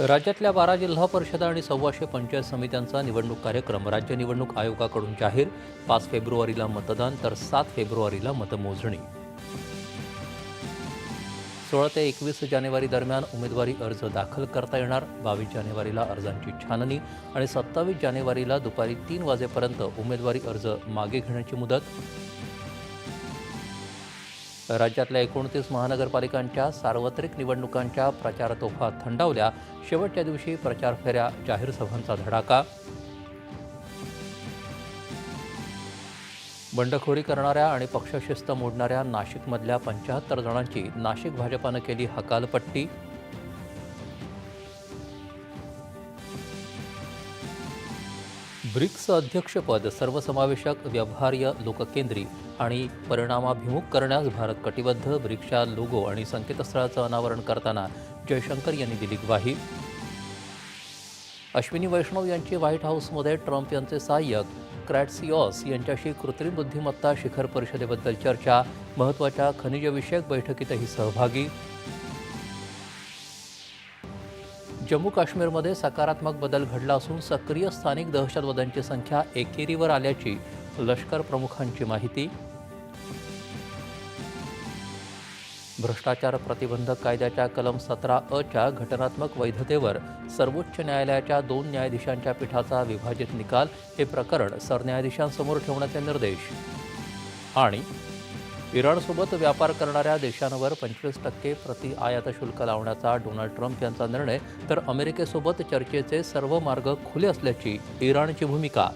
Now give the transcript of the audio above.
राज्यातल्या बारा जिल्हा परिषदा आणि सव्वाशे पंचायत समित्यांचा निवडणूक कार्यक्रम राज्य निवडणूक आयोगाकडून जाहीर. पाच फेब्रुवारीला मतदान तर सात फेब्रुवारीला मतमोजणी. सोळा ते एकवीस जानेवारी दरम्यान उमेदवारी अर्ज दाखल करता येणार. बावीस जानेवारीला अर्जांची छाननी आणि सत्तावीस जानेवारीला दुपारी तीन वाजेपर्यंत उमेदवारी अर्ज मागे घेण्याची मुदत. राज्यातल्या एकोणतीस महानगरपालिकांच्या सार्वत्रिक निवडणुकांच्या प्रचार तोफा थंडावल्या. शेवटच्या दिवशी प्रचार फेऱ्या जाहीर सभांचा धडाका. बंडखोरी करणाऱ्या आणि पक्षशिस्त मोडणाऱ्या नाशिकमधल्या पंच्याहत्तर जणांची नाशिक भाजपानं केली हकालपट्टी. ब्रिक्स अध्यक्षपद सर्वसमावेशक व्यवहार्य लोककेंद्री आणि परिणामाभिमुख करण्यास भारत कटिबद्ध ब्रिक्सच्या लोगो आणि संकेतस्थळाचं अनावरण करताना जयशंकर यांनी दिली ग्वाही. अश्विनी वैष्णव यांची व्हाईट हाऊसमध्ये ट्रम्प यांचे सहाय्यक क्रॅटसिऑस यांच्याशी कृत्रिम बुद्धिमत्ता शिखर परिषदेबद्दल चर्चा महत्त्वाच्या खनिजविषयक बैठकीतही सहभागी. जम्मू काश्मीरमध्ये सकारात्मक बदल घडला असून सक्रिय स्थानिक दहशतवाद्यांची संख्या एकेरीवर आल्याची लष्कर प्रमुखांची माहिती. भ्रष्टाचार प्रतिबंधक कायद्याच्या कलम सतरा अच्या घटनात्मक वैधतेवर सर्वोच्च न्यायालयाच्या दोन न्यायाधीशांच्या पीठाचा विभाजित निकाल हे प्रकरण सरन्यायाधीशांसमोर ठेवण्याचे निर्देश. आणि इराणसोबत व्यापार करणाऱ्या देशांवर पंचवीस टक्के प्रति आयात शुल्क लावण्याचा डोनाल्ड ट्रम्प यांचा निर्णय तर अमेरिकेसोबत चर्चेचे सर्व मार्ग खुले असल्याची इराणची भूमिका.